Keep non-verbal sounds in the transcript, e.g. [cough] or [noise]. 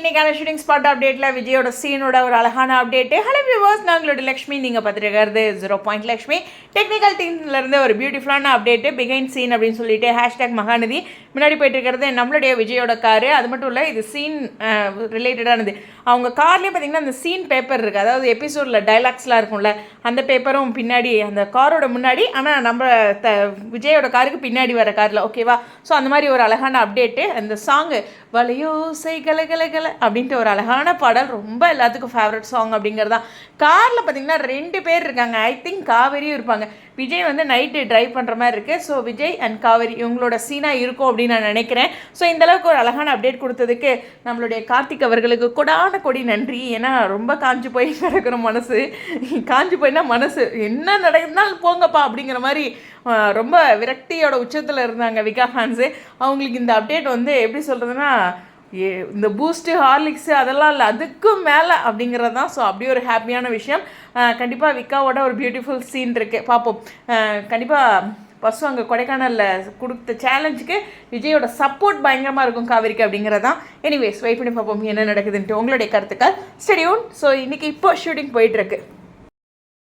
இன்னைக்கான shooting spot அப்டேட்டில் விஜயோட சீனோட ஒரு அழகான அப்டேட்டு ஹலோ வியூவர்ஸ் நாங்களோட லக்ஷ்மி. நீங்கள் பார்த்துருக்கிறது ஜீரோ பாயிண்ட் லக்ஷ்மி. டெக்னிக்கல் டீம்லேருந்து ஒரு பியூட்டிஃபுல்லான அப்டேட்டு பிகைண்ட் சீன் அப்படின்னு சொல்லிட்டு ஹேஷ்டேக் மகாநதி. முன்னாடி போயிட்டு இருக்கிறது நம்மளுடைய விஜயோட காரு அது மட்டும் இல்லை இது சீன் ரிலேட்டடானது அவங்க கார்லேயே பார்த்தீங்கன்னா அந்த சீன் பேப்பர் இருக்குது அதாவது எபிசோடில் டைலாக்ஸ்லாம் இருக்கும்ல அந்த பேப்பரும் பின்னாடி அந்த காரோட முன்னாடி. ஆனால் நம்ம த விஜயோட காருக்கு பின்னாடி வர காரில் ஓகேவா ஸோ அந்த மாதிரி ஒரு அழகான அப்டேட்டு அந்த சாங்கு வலையோசை கல கல கல அப்படின்ட்டு ஒரு அழகான பாடல். ரொம்ப எல்லாத்துக்கும் ஃபேவரட் சாங் அப்படிங்கிறது தான் காரில் பார்த்தீங்கன்னா ரெண்டு பேர் இருக்காங்க. ஐ திங்க் காவேரியும் இருப்பாங்க. விஜய் வந்து நைட்டு ட்ரைவ் பண்ணுற மாதிரி இருக்குது ஸோ விஜய் அண்ட் காவேரி இவங்களோட சீனாக இருக்கும் அப்படின்னு நான் நினைக்கிறேன். ஸோ இந்தளவுக்கு ஒரு அழகான அப்டேட் கொடுத்ததுக்கு நம்மளுடைய கார்த்திக் அவர்களுக்கு கொடான கொடி நன்றி. ஏன்னா ரொம்ப காஞ்சு போய் [laughs] கிடக்கிற மனசு. காஞ்சு போயினா மனசு என்ன நடந்தாலும் போங்கப்பா அப்படிங்கிற மாதிரி ரொம்ப விரக்தியோட உச்சத்தில் இருந்தாங்க விகா ஃபேன்ஸு அவங்களுக்கு இந்த அப்டேட் வந்து எப்படி சொல்கிறதுனா ஏ இந்த பூஸ்ட்டு ஹார்லிக்ஸு அதெல்லாம் இல்லை அதுக்கும் மேலே அப்படிங்கிறது தான். ஸோ அப்படி ஒரு ஹாப்பியான விஷயம். கண்டிப்பாக விக்காவோட ஒரு பியூட்டிஃபுல் சீன் இருக்குது பார்ப்போம் கண்டிப்பாக பசு அங்கே கொடைக்கானலில் கொடுத்த சேலஞ்சுக்கு விஜயோட சப்போர்ட் பயங்கரமாக இருக்கும் காவேரிக்கு அப்படிங்கிறது தான். எனிவேஸ் வெயிட் பண்ணி பார்ப்போம் என்ன நடக்குதுன்ட்டு. உங்களுடைய கருத்துக்கள். ஸ்டெடியூன் ஸோ இன்றைக்கி இப்போ ஷூட்டிங் போயிட்டுருக்கு